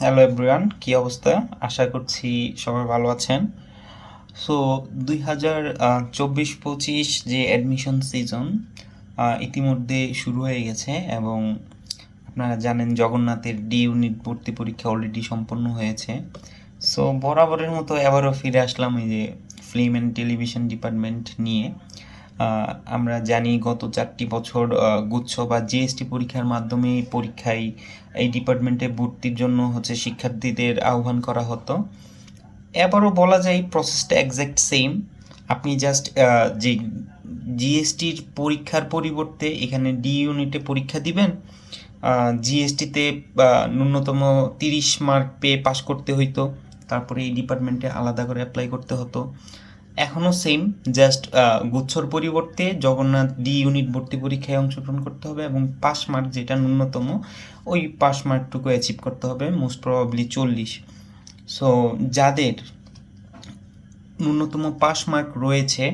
Hello everyone কী অবস্থা? আশা করছি সবাই ভালো আছেন। সো দুই হাজার চব্বিশ পঁচিশ যে অ্যাডমিশন সিজন ইতিমধ্যে শুরু হয়ে গেছে এবং আপনারা জানেন জগন্নাথের ডি ইউনিট ভর্তি পরীক্ষা অলরেডি সম্পন্ন হয়েছে। সো বরাবরের মতো এবারও ফিরে আসলাম এই যে ফিল্ম অ্যান্ড টেলিভিশন ডিপার্টমেন্ট নিয়ে। আমরা জানি গত চারটি বছর গুচ্ছ বা জিএসটি পরীক্ষার মাধ্যমে পরীক্ষায় এই ডিপার্টমেন্টে ভর্তির জন্য হচ্ছে শিক্ষার্থীদের আহ্বান করা হতো। এবারও বলা যায় প্রসেসটা একজ্যাক্ট সেম আপনি জাস্ট যে জিএসটির পরীক্ষার পরিবর্তে এখানে ডি ইউনিটে পরীক্ষা দিবেন জিএসটিতে ন্যূনতম তিরিশ মার্ক পেয়ে পাশ করতে হইতো। তারপরে এই ডিপার্টমেন্টে আলাদা করে অ্যাপ্লাই করতে হতো। এখনও সেম জাস্ট গুচ্ছর পরিবর্তে জগন্নাথ ডি ইউনিট ভর্তি পরীক্ষায় অংশগ্রহণ করতে হবে এবং পাস মার্ক যেটা ন্যূনতম, ওই পাস মার্কটুকু অ্যাচিভ করতে হবে মোস্ট প্রবাবলি চল্লিশ। সো যাদের ন্যূনতম পাস মার্ক রয়েছে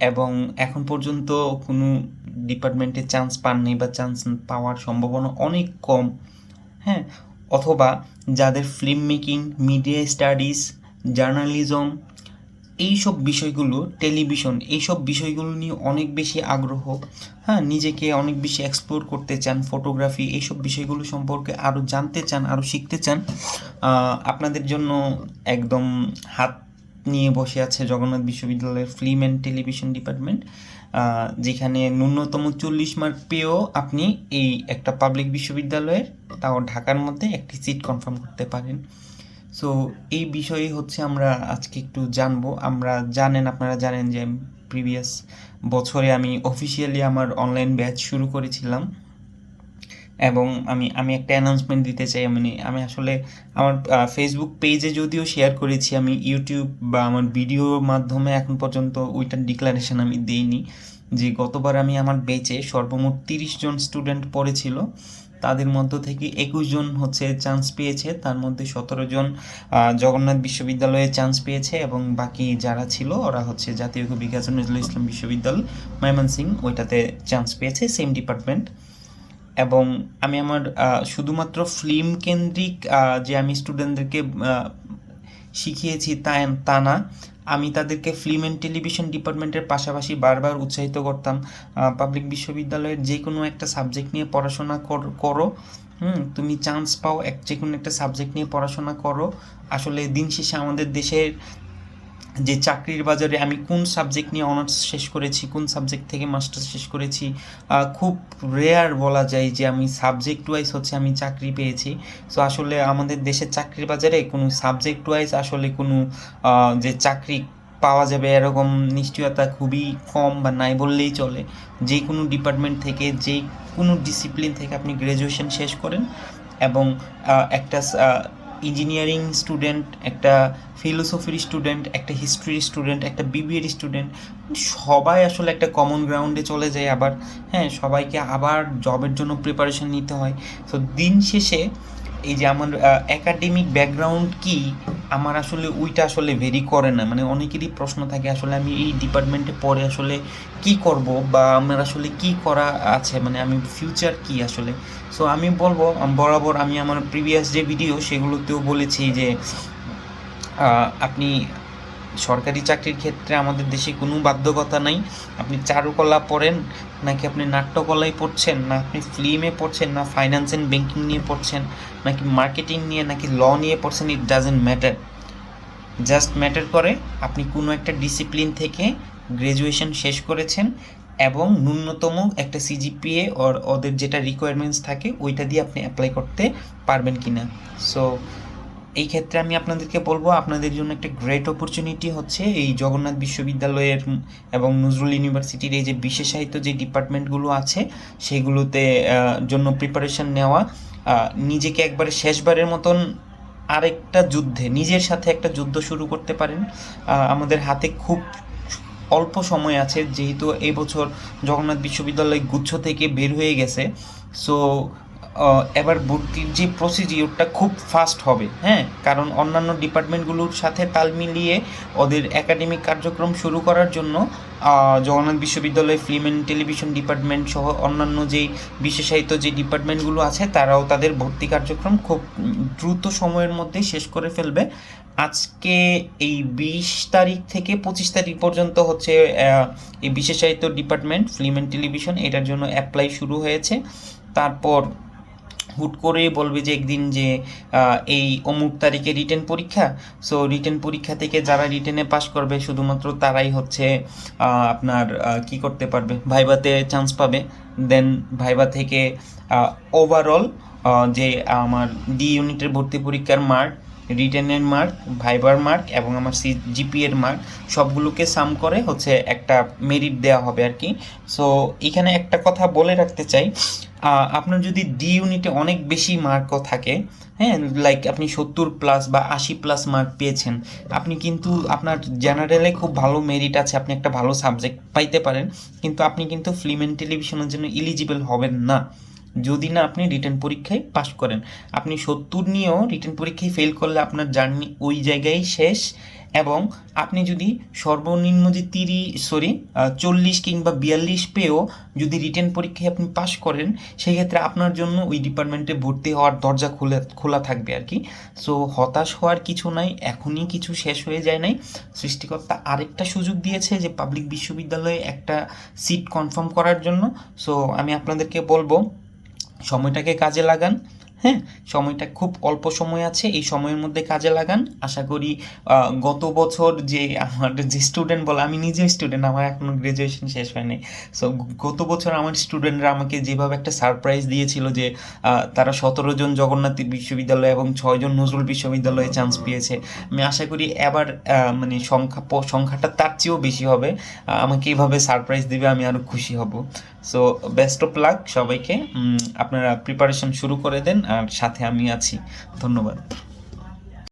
এবং এখন পর্যন্ত কোনো ডিপার্টমেন্টে চান্স পাননি বা চান্স পাওয়ার সম্ভাবনা অনেক কম হ্যাঁ অথবা যাদের film making media studies journalism এইসব বিষয়গুলো, টেলিভিশন, এইসব বিষয়গুলো নিয়ে অনেক বেশি আগ্রহ হ্যাঁ নিজেকে অনেক বেশি এক্সপ্লোর করতে চান ফটোগ্রাফি এইসব বিষয়গুলো সম্পর্কে আরও জানতে চান আরও শিখতে চান আপনাদের জন্য একদম হাত নিয়ে বসে আছে জগন্নাথ বিশ্ববিদ্যালয়ের ফিল্ম অ্যান্ড টেলিভিশন ডিপার্টমেন্ট যেখানে ন্যূনতম চল্লিশ মার্ক পেয়েও আপনি এই একটা পাবলিক বিশ্ববিদ্যালয়ের, তাও ঢাকার মধ্যে একটি সিট কনফার্ম করতে পারেন। সো এই বিষয়ে হচ্ছে আমরা আজকে একটু জানব। আমরা জানেন, আপনারা জানেন যে প্রিভিয়াস বছরে আমি অফিসিয়ালি আমার অনলাইন ব্যাচ শুরু করেছিলাম। এবং আমি আমি একটা অ্যানাউন্সমেন্ট দিতে চাই। মানে আমি আসলে আমার ফেসবুক পেজে যদিও শেয়ার করেছি, আমি ইউটিউব বা আমার ভিডিওর মাধ্যমে এখন পর্যন্ত ওইটার ডিক্লারেশন আমি দিইনি। যে গতবার আমি আমার বেচে সর্বমোট তিরিশ জন স্টুডেন্ট পড়েছিল। তাদের মধ্য থেকে একুশ জন হচ্ছে চান্স পেয়েছে, তার মধ্যে সতেরো জন জগন্নাথ বিশ্ববিদ্যালয়ে চান্স পেয়েছে এবং বাকি যারা ছিল, ওরা হচ্ছে জাতীয় কবি কাজী নজরুল ইসলাম বিশ্ববিদ্যালয় ময়মনসিং ওইটাতে চান্স পেয়েছে সেম ডিপার্টমেন্ট এবং আমি আমার শুধুমাত্র ফিল্ম কেন্দ্রিক যে আমি স্টুডেন্টদেরকে শিখিয়েছি তা তা না আমি তাদেরকে ফিল্ম অ্যান্ড টেলিভিশন ডিপার্টমেন্টের পাশাপাশি বারবার উৎসাহিত করতাম। পাবলিক বিশ্ববিদ্যালয়ের যে কোনো একটা সাবজেক্ট নিয়ে পড়াশোনা কর- হুম, তুমি চান্স পাও এক যে কোনো একটা সাবজেক্ট নিয়ে পড়াশোনা করো। আসলে দিন শেষে আমাদের দেশের যে চাকরির বাজারে আমি কোন সাবজেক্ট নিয়ে অনার্স শেষ করেছি, কোন সাবজেক্ট থেকে মাস্টার্স শেষ করেছি খুব রেয়ার বলা যায় যে আমি সাবজেক্ট ওয়াইজ হচ্ছে আমি চাকরি পেয়েছি। সো আসলে আমাদের দেশের চাকরির বাজারে কোনো সাবজেক্ট ওয়াইজ আসলে কোনো যে চাকরি পাওয়া যাবে এরকম নিশ্চয়তা খুবই কম বা নাই বললেই চলে। যে কোনো ডিপার্টমেন্ট থেকে, যে কোনো ডিসিপ্লিন থেকে আপনি গ্র্যাজুয়েশন শেষ করেন এবং একটা ইঞ্জিনিয়ারিং স্টুডেন্ট, একটা ফিলোসফির স্টুডেন্ট, একটা হিস্ট্রির স্টুডেন্ট, একটা বিবিএর স্টুডেন্ট সবাই আসলে একটা কমন গ্রাউন্ডে চলে যায় আবার হ্যাঁ সবাইকে আবার জবের জন্য প্রিপারেশন নিতে হয়। তো দিন শেষে এই যে আমার একাডেমিক ব্যাকগ্রাউন্ড কি আমার আসলে ওইটা আসলে ভেরি করে না। মানে অনেকেরই প্রশ্ন থাকে, আসলে আমি এই ডিপার্টমেন্টে পরে আসলে কি করব বা আমার আসলে কি করা আছে? মানে আমি ফিউচার কি আসলে? সো আমি বলব, বরাবর আমি আমার প্রিভিয়াস যে ভিডিও সেগুলোতেও বলেছি যে আপনি সরকারি চাকরির ক্ষেত্রে আমাদের দেশে কোনো বাধ্যকতা নাই। আপনি চারুকলা পড়েন, নাকি আপনি নাট্যকলায় পড়ছেন, না আপনি ফিল্মে পড়ছেন, না ফাইন্যান্স অ্যান্ড ব্যাংকিং নিয়ে পড়ছেন, নাকি মার্কেটিং নিয়ে, নাকি ল নিয়ে পড়ছেন it doesn't matter just matter করে আপনি কোনো একটা ডিসিপ্লিন থেকে গ্র্যাজুয়েশন শেষ করেছেন এবং ন্যূনতম একটা সিজিপিএ ওর ওদের যেটা রিকোয়ারমেন্টস থাকে, ওইটা দিয়ে আপনি অ্যাপ্লাই করতে পারবেন কি না সো এই ক্ষেত্রে আমি আপনাদেরকে বলব, আপনাদের জন্য একটা গ্রেট অপরচুনিটি হচ্ছে এই জগন্নাথ বিশ্ববিদ্যালয়ের এবং নজরুল ইউনিভার্সিটির এই যে বিশেষায়িত যে ডিপার্টমেন্টগুলো আছে, সেগুলোতে জন্য প্রিপারেশন নেওয়া নিজেকে একবারে শেষবারের মতন আরেকটা যুদ্ধে, নিজের সাথে একটা যুদ্ধ শুরু করতে পারেন। আমাদের হাতে খুব অল্প সময় আছে, যেহেতু এবছর জগন্নাথ বিশ্ববিদ্যালয় গুচ্ছ থেকে বের হয়ে গেছে। সো এবার ভর্তির যে প্রসিডিওরটা খুব ফাস্ট হবে হ্যাঁ? কারণ অন্যান্য ডিপার্টমেন্টগুলোর সাথে তাল মিলিয়ে ওদের একাডেমিক কার্যক্রম শুরু করার জন্য জগন্নাথ বিশ্ববিদ্যালয়ে ফিল্ম অ্যান্ড টেলিভিশন ডিপার্টমেন্ট সহ অন্যান্য যেই বিশেষায়িত যে ডিপার্টমেন্টগুলো আছে, তারাও তাদের ভর্তি কার্যক্রম খুব দ্রুত সময়ের মধ্যে শেষ করে ফেলবে। আজকে এই বিশ তারিখ থেকে পঁচিশ তারিখ পর্যন্ত হচ্ছে এই বিশেষায়িত ডিপার্টমেন্ট ফিল্ম অ্যান্ড টেলিভিশন এটার জন্য অ্যাপ্লাই শুরু হয়েছে। তারপর হুট করে বলবে যে একদিন যে এই অমুক তারিখে রিটেন পরীক্ষা। সো রিটেন পরীক্ষা থেকে যারা রিটেনে পাশ করবে, শুধুমাত্র তারাই হচ্ছে আপনার কি করতে পারবে? ভাইবাতে চান্স পাবে। দেন ভাইবা থেকে ওভারঅল যে আমার ডি ইউনিটের ভর্তি পরীক্ষার মার্ক রিটেনের মার্ক ভাইবার মার্ক এবং আমার সি জিপি এর মার্ক সবগুলোকে সাম করে হচ্ছে একটা মেরিট দেওয়া হবে আর কি। সো এখানে একটা কথা বলে রাখতে চাই আপনার যদি ডি ইউনিটে অনেক বেশি মার্কও থাকে হ্যাঁ লাইক আপনি সত্তর প্লাস বা আশি প্লাস মার্ক পেয়েছেন, আপনি কিন্তু আপনার জেনারেলে খুব ভালো মেরিট আছে, আপনি একটা ভালো সাবজেক্ট পাইতে পারেন, কিন্তু আপনি কিন্তু ফিল্ম অ্যান্ড টেলিভিশনের জন্য ইলিজিবল হবেন না। যদি না আপনি রিটার্ন পরীক্ষায় পাশ করেন। আপনি সত্তর নিয়েও রিটার্ন পরীক্ষায় ফেল করলে আপনার জার্নি ওই জায়গায় শেষ এবং আপনি যদি সর্বনিম্ন যে তিরিশ সরি চল্লিশ কিংবা বিয়াল্লিশ পেয়েও যদি রিটার্ন পরীক্ষায় আপনি পাশ করেন সেই ক্ষেত্রে আপনার জন্য ওই ডিপার্টমেন্টে ভর্তি হওয়ার দরজা খুলে, খোলা থাকবে আর কি। সো হতাশ হওয়ার কিছু নাই, এখনই কিছু শেষ হয়ে যায় নাই। সৃষ্টিকর্তা আরেকটা সুযোগ দিয়েছে যে পাবলিক বিশ্ববিদ্যালয়ে একটা সিট কনফার্ম করার জন্য। সো আমি আপনাদেরকে বলব সময়টাকে কাজে লাগান। হ্যাঁ সময়টা খুব অল্প সময় আছে, এই সময়ের মধ্যে কাজে লাগান। আশা করি গত বছর যে আমার যে স্টুডেন্ট বলে, আমি নিজে স্টুডেন্ট আমার এখনও গ্রাজুয়েশন শেষ হয়নি সো গত বছর আমার স্টুডেন্টরা আমাকে যেভাবে একটা সারপ্রাইজ দিয়েছিল যে তারা সতেরো জন জগন্নাথ বিশ্ববিদ্যালয় এবং ছয়জন নজরুল বিশ্ববিদ্যালয়ে চান্স পেয়েছে। আমি আশা করি এবার মানে সংখ্যা সংখ্যাটা তার চেয়েও বেশি হবে। আমাকে এইভাবে সারপ্রাইজ দেবে, আমি আরও খুশি হব। সো বেস্ট অফ লাক সবাইকে। আপনারা প্রিপারেশন শুরু করে দেন। সাথে আমি আছি। ধন্যবাদ।